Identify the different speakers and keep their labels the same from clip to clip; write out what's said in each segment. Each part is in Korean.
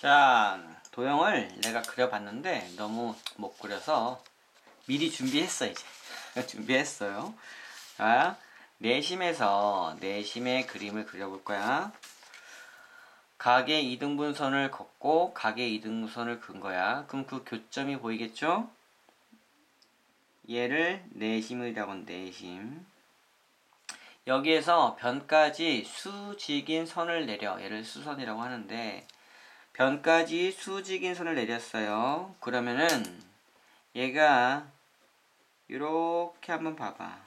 Speaker 1: 자, 도형을 내가 그려봤는데 너무 못 그려서 미리 준비했어 이제 준비했어요. 자, 내심에서 내심의 그림을 그려볼 거야. 각의 이등분선을 걷고 각의 이등분선을 긋은 거야. 그럼 그 교점이 보이겠죠? 얘를 내심이라고 하는 내심. 여기에서 변까지 수직인 선을 내려 얘를 수선이라고 하는데 변까지 수직인 선을 내렸어요. 그러면은 얘가 이렇게 한번 봐봐.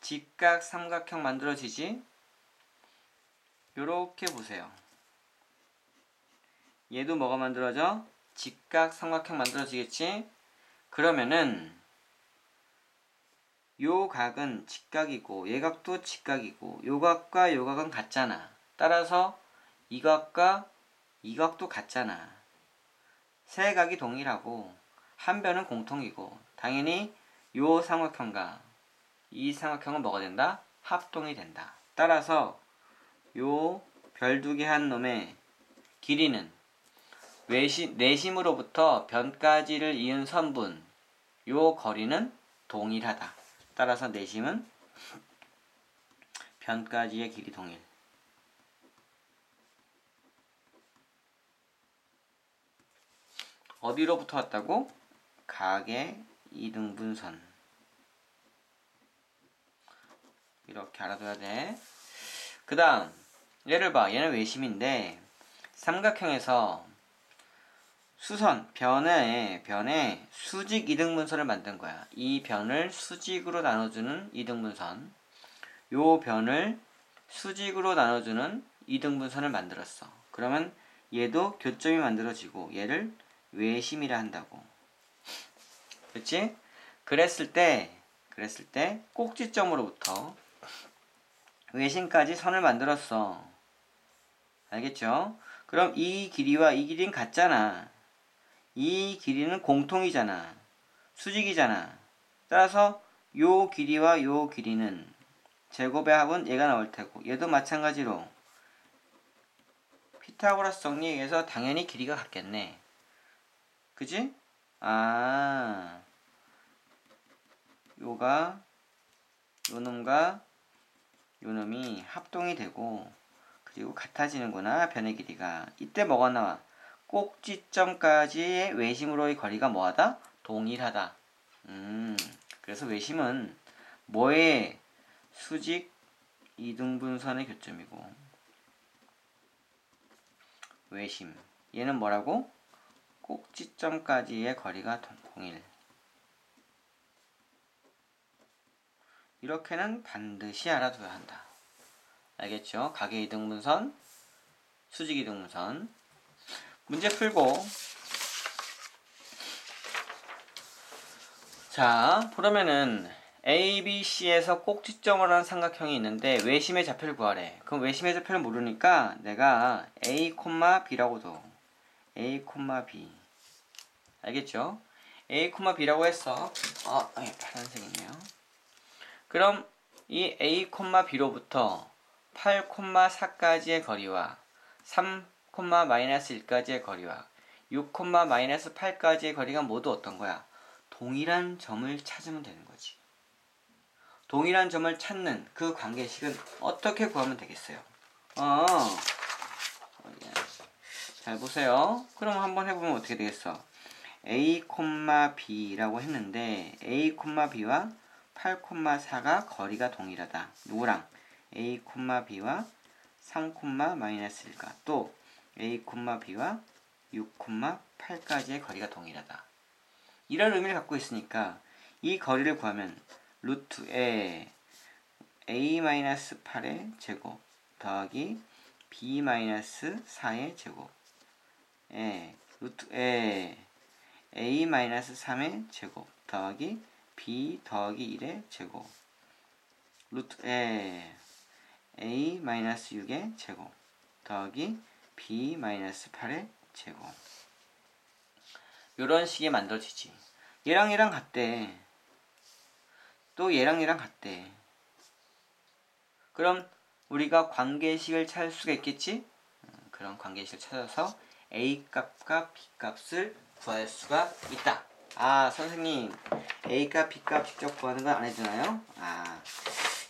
Speaker 1: 직각 삼각형 만들어지지? 요렇게 보세요. 얘도 뭐가 만들어져? 직각 삼각형 만들어지겠지? 그러면은 요 각은 직각이고 얘 각도 직각이고 요 각과 요 각은 같잖아. 따라서 이 각과 이 각도 같잖아. 세 각이 동일하고 한 변은 공통이고 당연히 요 삼각형과 이 삼각형은 뭐가 된다? 합동이 된다. 따라서 요 별 두 개 한 놈의 길이는 외심, 내심으로부터 변까지를 이은 선분 요 거리는 동일하다. 따라서 내심은 변까지의 길이 동일. 어디로부터 왔다고? 각의 이등분선. 이렇게 알아둬야 돼. 그 다음, 얘를 봐. 얘는 외심인데, 삼각형에서 수선, 변에, 변에 수직 이등분선을 만든 거야. 이 변을 수직으로 나눠주는 이등분선. 요 변을 수직으로 나눠주는 이등분선을 만들었어. 그러면 얘도 교점이 만들어지고 얘를 외심이라 한다고. 그렇지? 그랬을 때, 그랬을 때 꼭지점으로부터 외심까지 선을 만들었어. 알겠죠? 그럼 이 길이와 이 길이는 같잖아. 이 길이는 공통이잖아. 수직이잖아. 따라서 요 길이와 요 길이는 제곱의 합은 얘가 나올 테고 얘도 마찬가지로 피타고라스 정리에 의해서 당연히 길이가 같겠네. 그지? 아 요가 요 놈과 요 놈이 합동이 되고 그리고 같아지는구나 변의 길이가 이때 뭐가 나와? 꼭지점까지의 외심으로의 거리가 뭐하다? 동일하다. 음, 그래서 외심은 뭐의 수직 이등분선의 교점이고 외심 얘는 뭐라고? 꼭지점까지의 거리가 동일. 이렇게는 반드시 알아둬야 한다. 알겠죠? 각의 이등분선, 수직 이등분선. 문제 풀고 자 그러면은 A, B, C에서 꼭지점을 한 삼각형이 있는데 외심의 좌표를 구하래. 그럼 외심의 좌표를 모르니까 내가 A, B라고 둬. A, B. 알겠죠? A, B라고 했어. 아, 예, 파란색이네요. 그럼 이 A, B로부터 8, 4까지의 거리와 3, 마이너스 1까지의 거리와 6, 마이너스 8까지의 거리가 모두 어떤 거야? 동일한 점을 찾으면 되는 거지. 동일한 점을 찾는 그 관계식은 어떻게 구하면 되겠어요? 어, 잘 보세요. 그럼 한번 해보면 어떻게 되겠어? A, b라고 했는데 a, b와 8, 4가 거리가 동일하다. 누구랑? a, b와 3, 마이너스 1과 또 a, b와 6, 8까지의 거리가 동일하다. 이런 의미를 갖고 있으니까 이 거리를 구하면 루트 에 a-8의 제곱 더하기 b-4의 제곱 에 루트 에 a-3의 제곱 더하기 b 더하기 1의 제곱. 루트 에 a-6의 제곱 더하기 b-8의 제곱. 이런 식이 만들어지지. 얘랑 얘랑 같대. 또 얘랑 얘랑 같대. 그럼 우리가 관계식을 찾을 수가 있겠지? 음, 그런 관계식을 찾아서 a 값과 b 값을 구할 수가 있다. 아 선생님 a 값, b 값 직접 구하는 건 안 해주나요? 아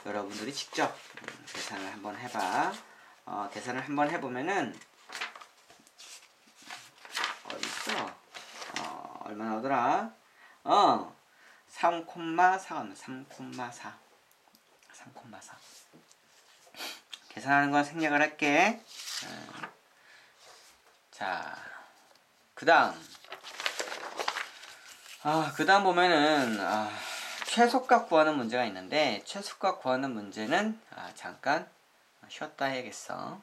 Speaker 1: 여러분들이 직접 음, 계산을 한번 해봐. 어, 계산을 한번 해보면은 어디 있어? 어, 얼마 나오더라? 어, 3,4가 3,4. 3,4. 계산하는 건 생략을 할게. 어. 자, 그 다음. 아, 그 다음 보면은, 아, 최소값 구하는 문제가 있는데, 최소값 구하는 문제는, 아, 잠깐 쉬었다 해야겠어.